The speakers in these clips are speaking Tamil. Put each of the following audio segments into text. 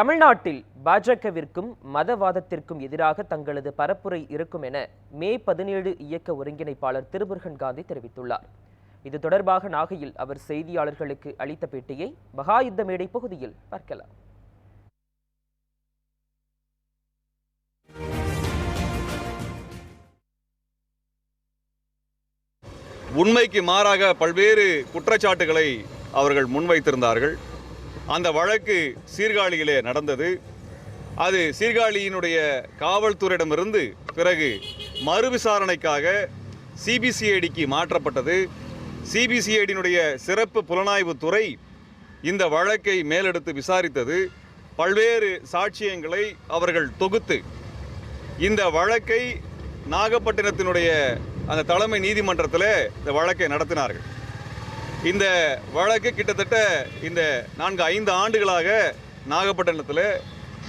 தமிழ்நாட்டில் பாஜகவிற்கும் மதவாதத்திற்கும் எதிராக தங்களது பரப்புரை இருக்கும் என மே பதினேழு இயக்க ஒருங்கிணைப்பாளர் திருமுருகன் காந்தி தெரிவித்துள்ளார். இது தொடர்பாக நாகையில் அவர் செய்தியாளர்களுக்கு அளித்த பேட்டியை மகாயுத்த மேடை பகுதியில் பார்க்கலாம். உண்மைக்கு மாறாக பல்வேறு குற்றச்சாட்டுகளை அவர்கள் முன்வைத்திருந்தார்கள். அந்த வழக்கு சீர்காழியிலே நடந்தது. அது சீர்காழியினுடைய காவல்துறையிடமிருந்து பிறகு மறு விசாரணைக்காக சிபிசிஐடிக்கு மாற்றப்பட்டது. சிபிசிஐடியினுடைய சிறப்பு புலனாய்வு துறை இந்த வழக்கை மேலெடுத்து விசாரித்தது. பல்வேறு சாட்சியங்களை அவர்கள் தொகுத்து இந்த வழக்கை நாகப்பட்டினத்தினுடைய அந்த தலைமை நீதிமன்றத்தில் இந்த வழக்கை நடத்தினார்கள். இந்த வழக்கு கிட்டத்தட்ட இந்த நான்கு ஐந்து ஆண்டுகளாக நாகப்பட்டினத்தில்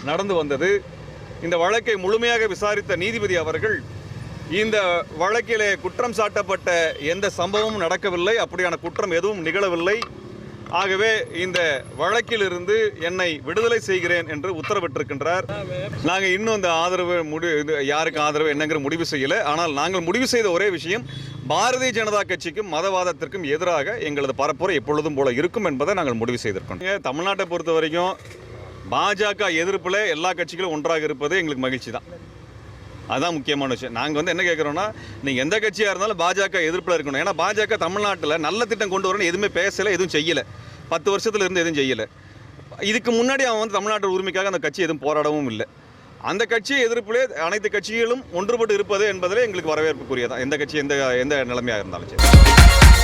நடந்து வந்தது. இந்த வழக்கை முழுமையாக விசாரித்த நீதிபதி அவர்கள் இந்த வழக்கிலே குற்றம் சாட்டப்பட்ட எந்த சம்பவமும் நடக்கவில்லை அப்படியான குற்றம் எதுவும் நிகழவில்லை. ஆகவே இந்த வழக்கிலிருந்து என்னை விடுதலை செய்கிறேன் என்று உத்தரவிட்டிருக்கின்றார். நாங்கள் இன்னும் இந்த ஆதரவு முடிவு இது யாருக்கு ஆதரவு என்னங்கிற முடிவு செய்யலை. ஆனால் நாங்கள் முடிவு செய்த ஒரே விஷயம் பாரதிய ஜனதா கட்சிக்கும் மதவாதத்திற்கும் எதிராக எங்களது பரப்புரை எப்பொழுதும் போல இருக்கும் என்பதை நாங்கள் முடிவு செய்திருக்கோம். தமிழ்நாட்டை பொறுத்த வரைக்கும் பாஜக எதிர்ப்பில் எல்லா கட்சிகளும் ஒன்றாக இருப்பது எங்களுக்கு மகிழ்ச்சி தான். அதுதான் முக்கியமான விஷயம். நாங்கள் வந்து என்ன கேட்குறோன்னா நீங்கள் எந்த கட்சியாக இருந்தாலும் பாஜக எதிர்ப்பில் இருக்கணும். ஏன்னா பாஜக தமிழ்நாட்டில் நல்ல திட்டம் கொண்டு வரணும்னு எதுவுமே பேசலை எதுவும் செய்யலை. பத்து வருஷத்துல இருந்து எதுவும் செய்யலை. இதுக்கு முன்னாடி அவன் வந்து தமிழ்நாட்டு உரிமைக்காக அந்த கட்சி எதுவும் போராடவும் இல்லை. அந்த கட்சி எதிர்ப்பிலே அனைத்து கட்சிகளும் ஒன்றுபட்டு இருப்பது என்பதிலே எங்களுக்கு வரவேற்புக்குரியதான் எந்த கட்சி எந்த எந்த நிலைமையாக இருந்தாலும் சரி.